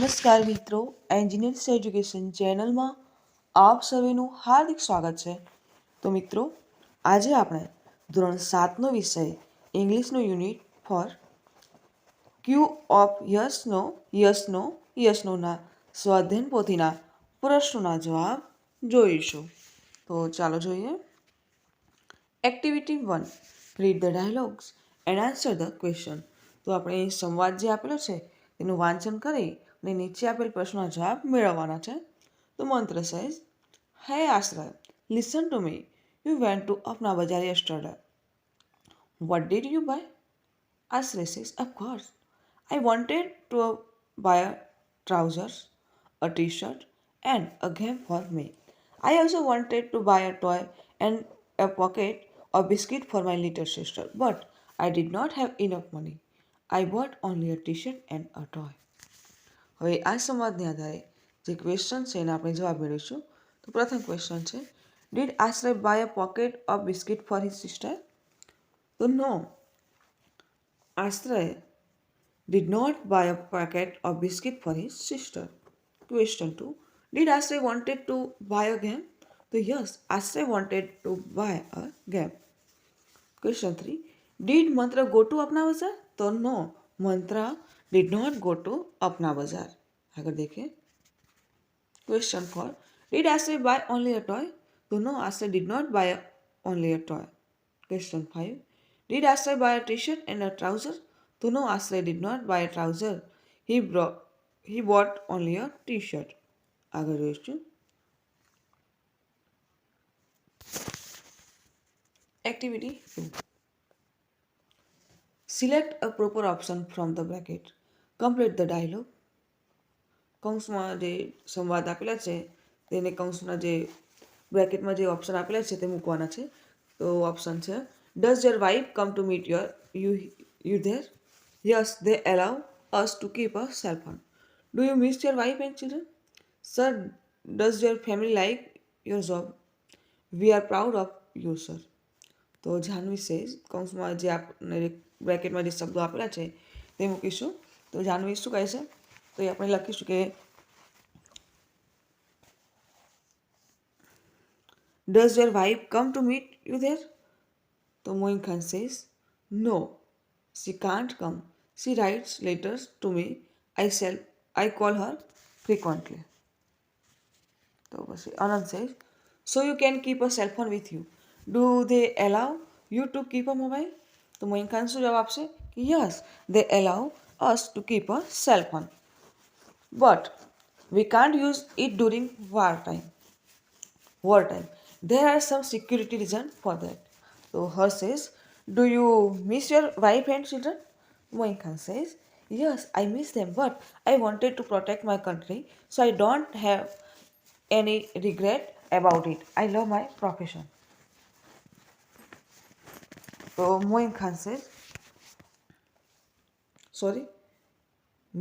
નમસ્કાર મિત્રો engineers education ચેનલમાં આપ સૌનું હાર્દિક સ્વાગત છે તો મિત્રો આજે આપણે ધોરણ સાતનો વિષય ઇંગ્લિશનો યુનિટ ફોર ક્યુ ઓફ યસનો યસનો યસનોના સ્વાધ્યન પોથીના પ્રશ્નોના જવાબ જોઈશું તો ચાલો જોઈએ activity one read the dialogues and answer the question તો આપણે સંવાદ જે આપેલો છે તેનું વાંચન કરી ને નીચે આપેલ પ્રશ્નનો જવાબ મેળવવાના છે તો મંત્ર says hey Ashray listen to me you went to Apna Bazaar yesterday what did you buy Ashray સિક્સ of course I wanted to buy trousers a T shirt and a game for me. I also wanted to buy a toy and a pocket or biscuit for my little sister, but I did not have enough money. I bought only a t shirt and a toy. હવે આ સંવાદને આધારે જે question છે એના આપણે જવાબ મેળવીશું તો પ્રથમ ક્વેશ્ચન છે did Ashray buy a pocket of biscuit for his sister તો no Ashray did not buy a packet of biscuit for his sister question two did Ashray wanted to buy a game તો yes Ashray wanted to buy a game question three did Mantra go to અપનાવે છે તો નો મંત્ર did not go to Apna Bazaar. अगर देखें question four did Ashray buy only a toy दोनों Ashray did not buy only a toy question five did Ashray buy a T shirt and a trouser दोनों Ashray did not buy a trouser he bro he bought only a T shirt अगर question Activity 2. Select a proper option from the bracket. Complete the dialogue કૌંસમાં જે સંવાદ આપેલા છે તેને કૌંસના જે બ્રેકેટમાં જે ઓપ્શન આપેલા છે તે મૂકવાના છે તો ઓપ્શન છે does your wife come to meet your you you there yes they allow us to keep a cell phone do you miss your wife and children sir does your family like your job we are proud of you sir તો Janvi says કૌંસમાં જે આપને બ્રેકેટમાં જે શબ્દો આપેલા છે તે મૂકીશું તો જાનવી શું કહે છે તો એ આપણે લખીશું કે does your wife come to meet you there તો Moin Khan says no she can't come she writes letters to me I cell I call her frequently તો પછી Anant says so you can keep a cellphone with you do they allow you to keep a mobile તો મોઇન ખાન શું જવાબ આપશે કે yes they allow us to keep a cell phone. But we can't use it during wartime. Wartime. There are some security reason for that. So her says, Do you miss your wife and children? Moinkan says, Yes, I miss them, but I wanted to protect my country, so I don't have any regret about it. I love my profession. So Moin Khan says, sorry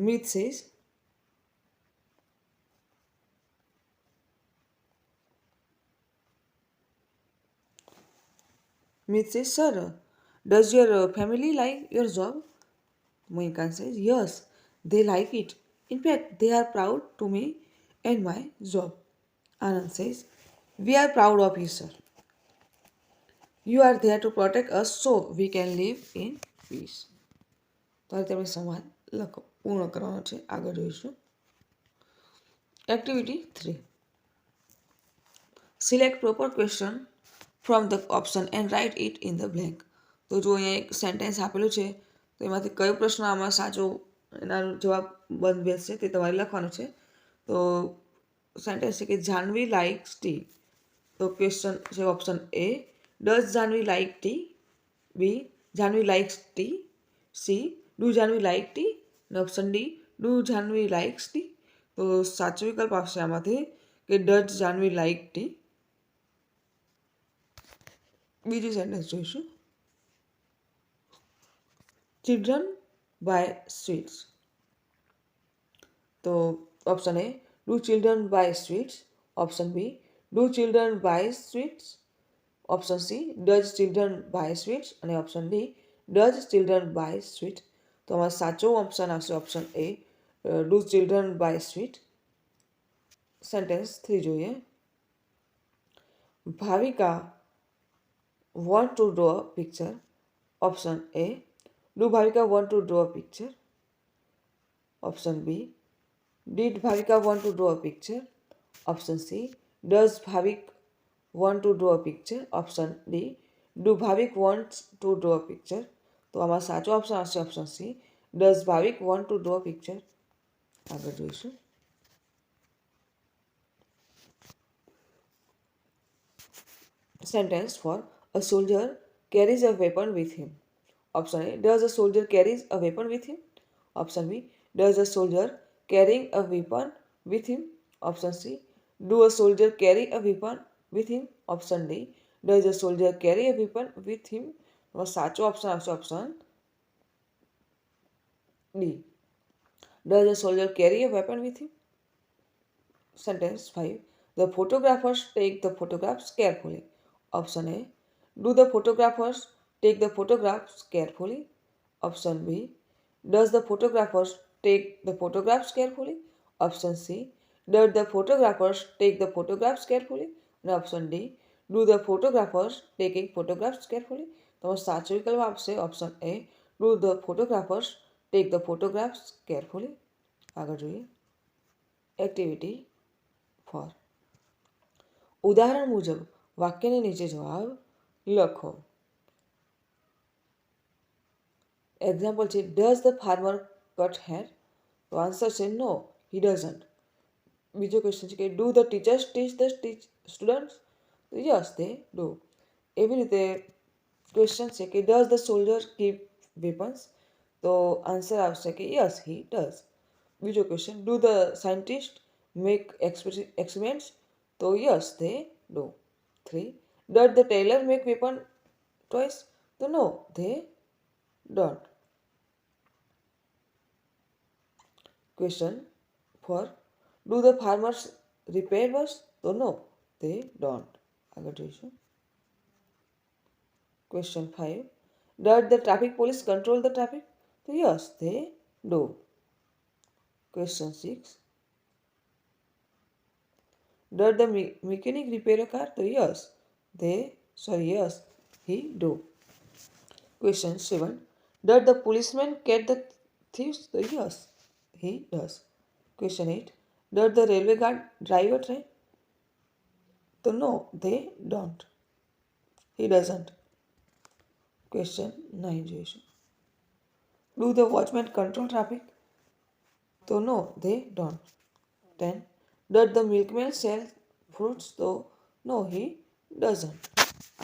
myth says myth says sir does your uh, family like your job mohikan says yes they like it in fact they are proud to me and my job anand says we are proud of you sir you are there to protect us so we can live in peace ત્યારે તમે સંવાદ લખો પૂર્ણ કરવાનો છે આગળ જોઈશું activity three select proper question from the option and write it in the blank તો જો અહીંયા એક સેન્ટેન્સ આપેલું છે તો એમાંથી કયો પ્રશ્ન આમાં સાચો એના જવાબ બંધ બેસશે તે તમારે લખવાનો છે તો સેન્ટેન્સ છે કે જાનવી લાઇક ટી તો ક્વેશ્ચન છે option A does Janvi like tea B Janvi like tea C do Janvi like tea option D do Janvi likes tea તો સાચો વિકલ્પ આવશે આમાંથી કે ડચ જાનવી લાઇક ટી બીજું સેન્ટેન્સ જોઈશું ચિલ્ડ્રન બાય સ્વીટ્સ તો option A do children buy sweets option B do children buy sweets option C does children buy sweets અને option D does children buy sweets તો અમારો સાચો option આવશે option A do children buy sweet sentence three જોઈએ Bhavika want to draw a picture option A do Bhavika want to draw a picture option B did Bhavika want to draw a picture option C does Bhavik want to draw a picture option D do Bhavik want to draw a picture तो आम साचो option हाँ option C does Bhavik want to draw picture आगे जीशू sentence four a soldier carries a weapon with him option A does a soldier carries a weapon with him option B does a soldier carrying a weapon with him option C do a soldier carry a weapon with him option D does a soldier carry a weapon with him એમાં સાચો option આવશે option D does a soldier carry a weapon with him sentence five the photographers take the photographs carefully option A do the photographers take the photographs carefully option B does the photographers take the photographs carefully option C does the photographers take the photographs carefully અને option D do the photographers taking photographs carefully તમારો સાચો વિકલ્પ આપશે option A do the photographers take the photographs carefully આગળ જોઈએ activity four ઉદાહરણ મુજબ વાક્યને નીચે જવાબ લખો એક્ઝામ્પલ છે does the farmer cut hair તો આન્સર છે નો હી ડઝન્ટ બીજો ક્વેશ્ચન છે કે do the teachers teach the teach students તો યસ તે ડુ એવી રીતે ક્વેશ્ચન છે કે does the soldier keep weapons તો આન્સર આવશે કે યસ હી ડઝ બીજો question do the scientist make experiments તો yes they do three does the tailor make weapon toys તો no they don't question four do the farmers repair bus તો no they don't આગળ જોઈશું Question 5. Does the traffic police control the traffic? Yes, they do. Question 6. Does the me mechanic repair a car? Yes, they, sorry, yes, he do. Question 7. Does the policeman catch the thieves? Yes, he does. Question 8. Does the railway guard drive a train? So no, they don't. He doesn't. Question નહીં જોઈશું do the watchman control traffic તો no they don't ten does the milkman sell fruits તો no he doesn't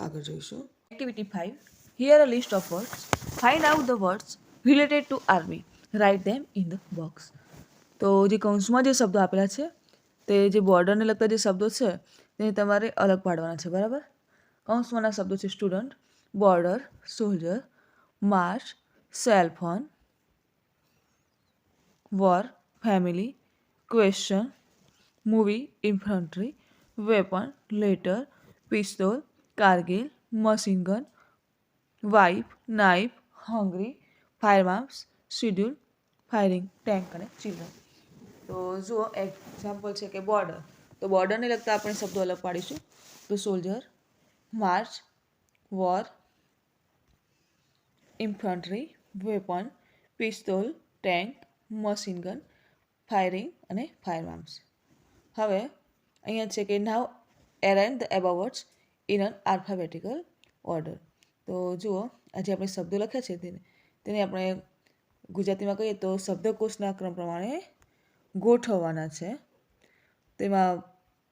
આગળ જોઈશું activity five hear a list of words find out the words related to army write them in the box તો જે કૌંસમાં જે શબ્દો આપેલા છે તે જે બોર્ડરને લગતા જે શબ્દો છે તેને તમારે અલગ પાડવાના છે બરાબર કૌંસમાંના શબ્દો છે student border soldier march cellphone war family question movie infantry weapon letter pistol Kargil machine gun wife knife hungry fire arms schedule firing tank અને ચિલ્ડ્રન તો જુઓ એક્ઝામ્પલ છે કે બોર્ડર તો બોર્ડરને લગતા આપણે શબ્દો અલગ પાડીશું તો soldier march war infantry weapon pistol tank machine gun firing અને ફાયર આર્મ્સ હવે અહીંયા છે કે now arrange the above words in an alphabetical order તો જુઓ આજે આપણે શબ્દો લખ્યા છે તેને તેને આપણે ગુજરાતીમાં કહીએ તો શબ્દકોશના ક્રમ પ્રમાણે ગોઠવવાના છે તેમાં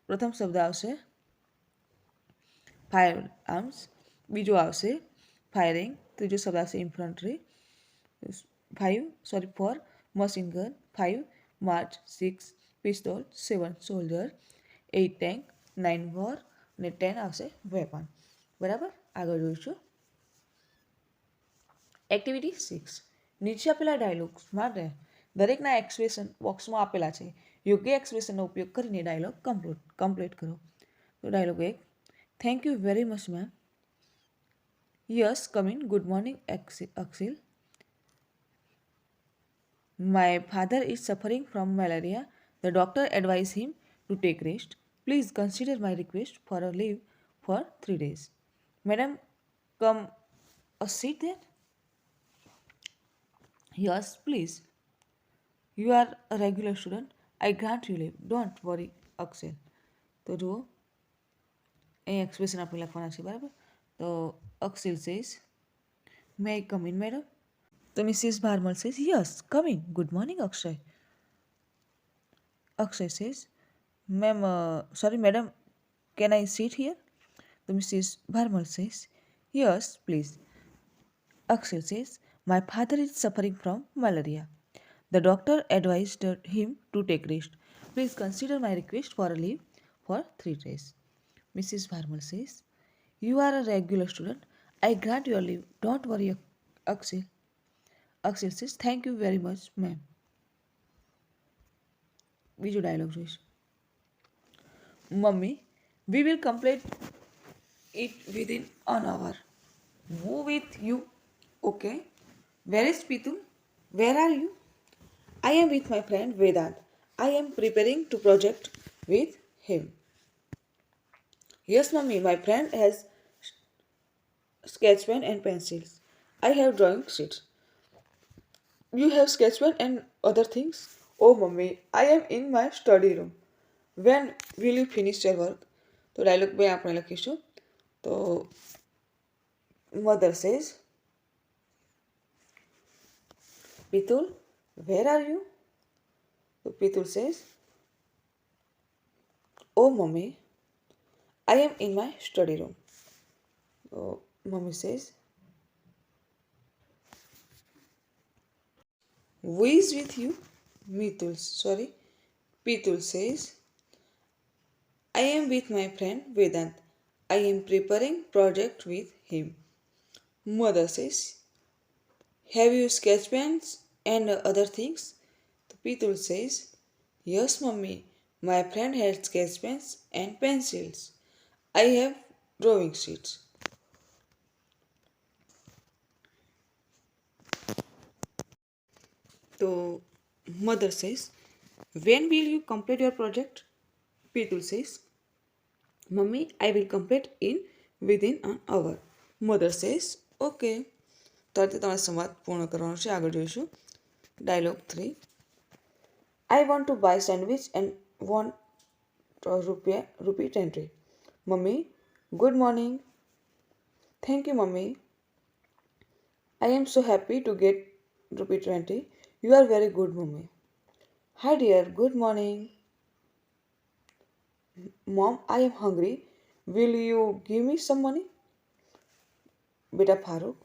પ્રથમ શબ્દ આવશે ફાયર આર્મ્સ બીજો આવશે ફાયરિંગ ત્રીજો जो शब्द से infantry five sorry for machine gun five six pistol seven soldier eight tank nine war અને ટેન આવશે વેપન બરાબર આગળ જોઈશું એક્ટિવિટી સિક્સ નીચે આપેલા ડાયલોગ્સ માટે દરેકના એક્સપ્રેશન બોક્સમાં આપેલા છે યોગ્ય એક્સપ્રેશનનો ઉપયોગ કરીને ડાયલોગ કમ્પ્લીટ કમ્પ્લીટ કરો તો ડાયલોગ એક thank you very much ma'am Yes, come in. Good morning, Axel. My father is suffering from malaria. The doctor advised him to take rest. Please consider my request for a leave for three days. Madam, come a seat there. Yes, please. You are a regular student. I grant you leave. Don't worry, Axel. તો do અહીં expression of your છે so Akshil says, May I come in, madam? So Mrs. Barmal says, Yes, come in. Good morning, Akshay. Akshay says, Ma'am, uh, sorry, madam, can I sit here? The Mrs. Barmal says, Yes, please. Akshay says, My father is suffering from malaria. The doctor advised him to take rest. Please consider my request for leave for three days. Mrs. Barmal says, you are a regular student. I grant your leave. Don't worry, Axel. Axel says, Thank you very much, ma'am. Video dialogue Mummy, we will complete it within an hour. Move with you. Okay. Where is Pitu? Where are you? I am with my friend Vedant. I am preparing to project with him. Yes, mommy, my friend has sketch pen and pencils. I have drawing sheet. You have sketch pen and other things? Oh, mommy, I am in my study room. When will you finish your work? So dialogue બે આપણે લખીશું So mother says, Pitul, where are you? So Pitul says, Oh, mommy, I am in my study room. Oh, mommy says. Who is with you? Mitul, sorry. Pitul says, I am with my friend Vedant. I am preparing project with him. Mother says, Have you sketch pens and other things? The Pitul says, Yes, mommy. My friend has sketch pens and pencils. I have drawing sheets. So mother says, when will you complete your project? Pitul says, Mummy, I will complete in within an hour. Mother says, okay. તો આ રીતે તમારે સંવાદ પૂર્ણ કરવાનો છે આગળ જોઈશું dialogue three I want to buy sandwich and want રૂપિયા rupee ટેન્ટ્રી Mummy, good morning. Thank you, Mummy. I am so happy to get rupee 20. You are very good, Mummy. Hi, dear. Good morning. Mom, I am hungry. Will you give me some money? Beta Farooq.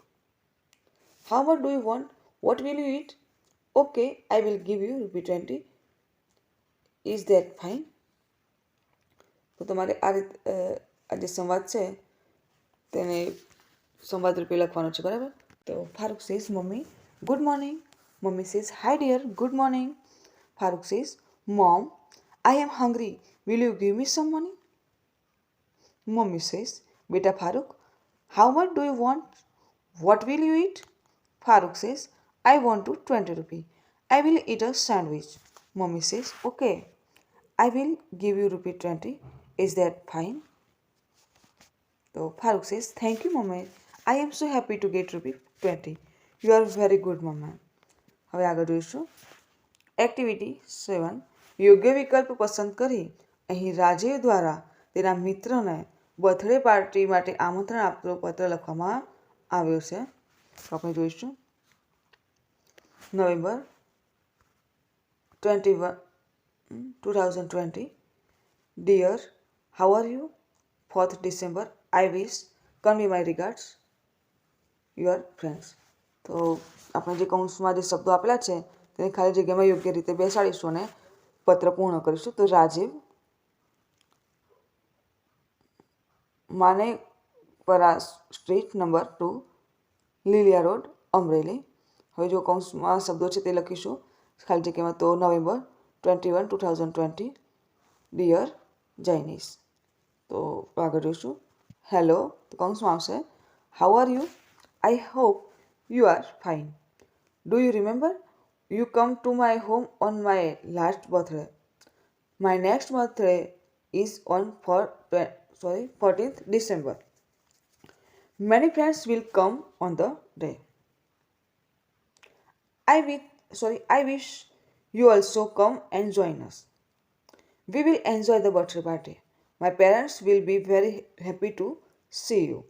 How much do you want? What will you eat? Okay, I will give you rupee 20. Is that fine? તો તમારે આ રીત આ જે સંવાદ છે તેને સંવાદ રૂપે લખવાનો છે બરાબર તો Farooq says mummy good morning mummy says hi dear good morning Farooq says mom I am hungry will you give me some money mummy says બેટા Farooq how much do you want what will you eat Farooq says I want to twenty rupee I will eat a sandwich mummy says okay I will give you rupee twenty Is that fine? So Farooq says, Thank you, mama. I am so happy to get rupee 20. You are very good, mama. હવે આગળ જોઈશું activity seven યોગ્ય વિકલ્પ પસંદ કરી અહીં રાજીવ દ્વારા તેના મિત્રને બર્થડે પાર્ટી માટે આમંત્રણ આપતો પત્ર લખવામાં આવ્યો છે આપણે જોઈશું November twenty one two thousand twenty dear How are you fourth December I wish. Convey my regards. Your friends. તો આપણે જે કૌંસમાં જે શબ્દો આપેલા છે તેને ખાલી જગ્યામાં યોગ્ય રીતે બેસાડીશું અને પત્ર પૂર્ણ કરીશું તો રાજીવ માને પરા street number two Liliya road Amreli હવે જો કૌંસમાં શબ્દો છે તે લખીશું ખાલી જગ્યામાં તો November twenty one two thousand twenty dear Jainish So, Vagadoshu, hello, how are you? I hope you are fine. Do you remember? You come to my home on my last birthday. My next birthday is on for, sorry, 14th December. Many friends will come on the day. I wish, sorry, I wish you also come and join us. We will enjoy the birthday party. My parents will be very happy to see you.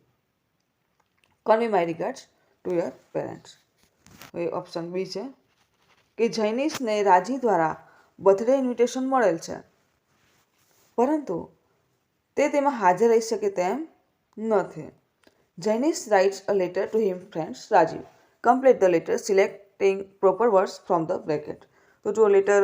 Convey my regards to your parents. એ option B છે કે જૈનિશને રાજી દ્વારા birthday invitation મળેલ છે પરંતુ તે તેમાં હાજર રહી શકે તેમ નથી Jainish writes a letter to him friends Rajiv complete the letter selecting proper words from the bracket તો જો લેટર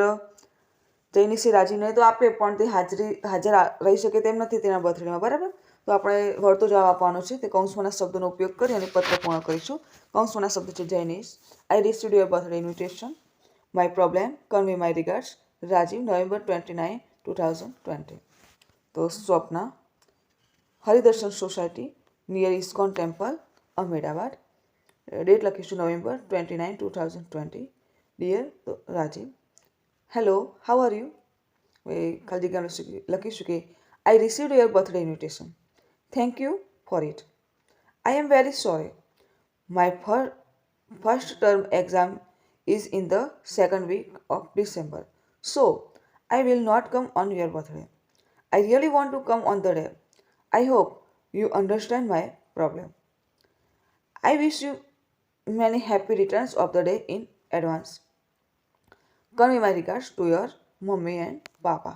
તો એની રાજી નહીં તો આપે પણ તે હાજરી હાજર રહી શકે તેમ નથી તેના બર્થડેમાં બરાબર તો આપણે વળતો જવાબ આપવાનો છે તે કૌંસમાંના શબ્દનો ઉપયોગ કરી અને પત્ર પૂર્ણ કરીશું કૌંસમાંના શબ્દ છે Jainish I receive your birthday invitation my problem convey my regards Rajiv November twenty nine two thousand twenty તો Swapna Haridarshan society near ISKCON temple Ahmedabad date લખીશું November twenty nine two thousand twenty dear તો Rajiv Hello, how are you? Lucky I received your birthday invitation. Thank you for it. I am very sorry. My fir- first term exam is in the second week of December. So, I will not come on your birthday. I really want to come on the day. I hope you understand my problem. I wish you many happy returns of the day in advance. ગરમીમાં regards to your mummy and papa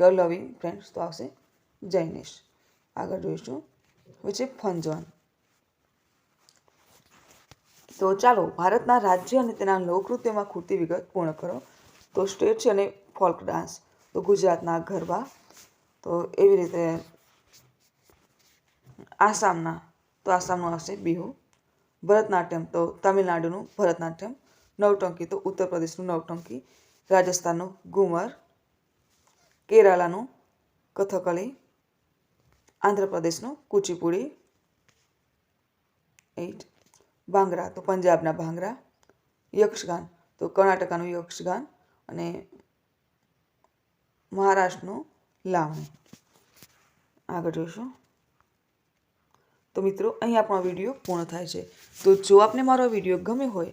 your loving friends તો આવશે જૈનિશ આગળ જોઈશું which એ ફંજવાન તો ચાલો ભારતના રાજ્ય અને તેના લોકનૃત્યમાં ખૂટતી વિગત પૂર્ણ કરો તો સ્ટેટ છે અને ફોલ્ક ડાન્સ તો ગુજરાતના ગરબા તો એવી રીતે આસામના તો આસામનું આવશે બિહુ ભરતનાટ્યમ તો તમિલનાડુનું ભરતનાટ્યમ નવટંકી તો ઉત્તર પ્રદેશનું નવટંકી રાજસ્થાનનું ઘુમર કેરાલાનું કથકલી આંધ્રપ્રદેશનું કુચીપુડી એટ ભાંગરા તો પંજાબના ભાંગરા યક્ષગાન તો કર્ણાટકાનું યક્ષગાન અને મહારાષ્ટ્રનું લાવણી આગળ જોઈશું તો મિત્રો અહીંયા પણ વિડીયો પૂર્ણ થાય છે તો જો આપને મારો વિડીયો ગમ્યો હોય